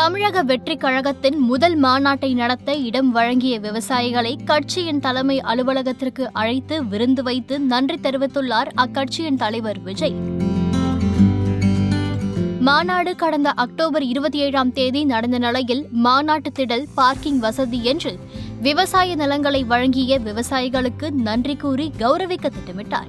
தமிழக வெற்றி கழகத்தின் முதல் மாநாட்டை நடத்த இடம் வழங்கிய விவசாயிகளை கட்சியின் தலைமை அலுவலகத்திற்கு அழைத்து விருந்து வைத்து நன்றி தெரிவித்துள்ளார் அக்கட்சியின் தலைவர் விஜய். மாநாடு கடந்த அக்டோபர் இருபத்தி ஏழாம் தேதி நடந்த நிலையில் மாநாட்டு திடல் பார்க்கிங் வசதி என்று விவசாய நிலங்களை வழங்கிய விவசாயிகளுக்கு நன்றி கூறி கௌரவிக்க திட்டமிட்டார்.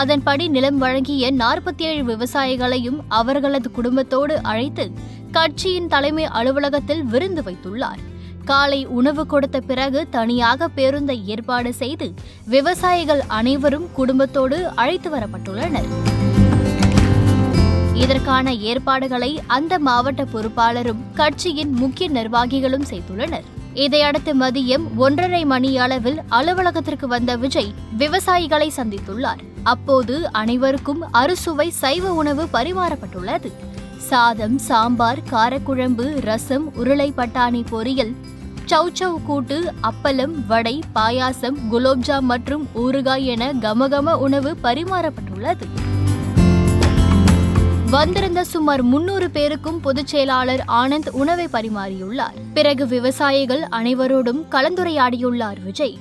அதன்படி நிலம் வழங்கிய நாற்பத்தி ஏழு விவசாயிகளையும் அவர்களது குடும்பத்தோடு அழைத்து கட்சியின் தலைமை அலுவலகத்தில் விருந்து வைத்துள்ளார். காலை உணவு கொடுத்த பிறகு தனியாக பேருந்தை ஏற்பாடு செய்து விவசாயிகள் அனைவரும் குடும்பத்தோடு அழைத்து வரப்பட்டுள்ளனர். இதற்கான ஏற்பாடுகளை அந்த மாவட்ட பொறுப்பாளரும் கட்சியின் முக்கிய நிர்வாகிகளும் செய்துள்ளனர். இதையடுத்து மதியம் ஒன்றரை மணி அளவில் அலுவலகத்திற்கு வந்த விஜய் விவசாயிகளை சந்தித்துள்ளார். அப்போது அனைவருக்கும் அறுசுவை சைவ உணவு பரிமாறப்பட்டுள்ளது. சாதம் சாம்பார் காரக்குழம்பு ரசம் உருளை பட்டாணி பொரியல் சௌச்சௌ கூட்டு அப்பளம் வடை பாயாசம் குலோப்ஜாம் மற்றும் ஊறுகாய் என கமகம உணவு பரிமாறப்பட்டுள்ளது. வந்திருந்த சுமார் முன்னூறு பேருக்கும் பொதுச் செயலாளர் ஆனந்த் உணவை பரிமாறியுள்ளார். பிறகு விவசாயிகள் அனைவரோடும் கலந்துரையாடியுள்ளார் விஜய்.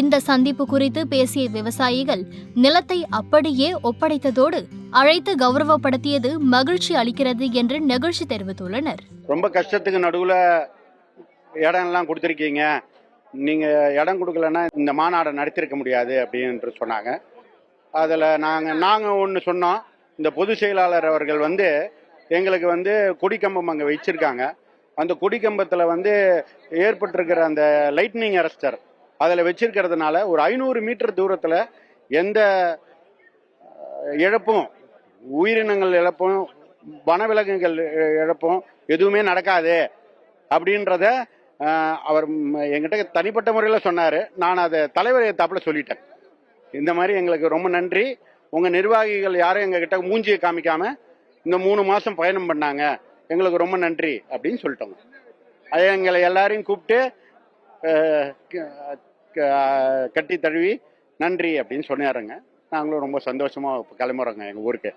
இந்த சந்திப்பு குறித்து பேசிய விவசாயிகள் நிலத்தை அப்படியே ஒப்படைத்ததோடு அழைத்து கௌரவப்படுத்தியது மகிழ்ச்சி அளிக்கிறது என்று நெகிழ்ச்சி தெரிவித்துள்ளனர். ரொம்ப கஷ்டத்துக்கு நடுவில் இடம் எல்லாம் கொடுத்துருக்கீங்க. நீங்கள் இடம் கொடுக்கலன்னா இந்த மாநாடை நடத்திருக்க முடியாது அப்படின்ட்டு சொன்னாங்க. அதில் நாங்கள் நாங்கள் ஒன்று சொன்னோம். இந்த பொதுச் செயலாளர் அவர்கள் வந்து எங்களுக்கு வந்து கொடிக்கம்பம் அங்கே வச்சிருக்காங்க. அந்த கொடிக்கம்பத்தில் வந்து ஏற்பட்டிருக்கிற அந்த லைட்னிங் அரஸ்டர் அதில் வச்சிருக்கிறதுனால ஒரு ஐநூறு மீட்டர் தூரத்தில் எந்த இழப்பும் உயிரினங்கள் இழப்பும் வனவிலங்குகள் இழப்பும் எதுவுமே நடக்காது அப்படின்றத அவர் எங்கிட்ட தனிப்பட்ட முறையில் சொன்னார். நான் அதை தலைவர் ஏத்தாப்புல சொல்லிட்டேன். இந்த மாதிரி எங்களுக்கு ரொம்ப நன்றி. உங்கள் நிர்வாகிகள் யாரும் எங்ககிட்ட மூஞ்சியை காமிக்காம இந்த மூணு மாதம் பயணம் பண்ணாங்க. எங்களுக்கு ரொம்ப நன்றி அப்படின்னு சொல்லிட்டோங்க எங்களை எல்லாரையும் கூப்பிட்டு கட்டி தழுவி நன்றி அப்படின்னு சொன்னாருங்க. நாங்களும் ரொம்ப சந்தோஷமாக கிளம்புறோங்க எங்கள் ஊருக்கு.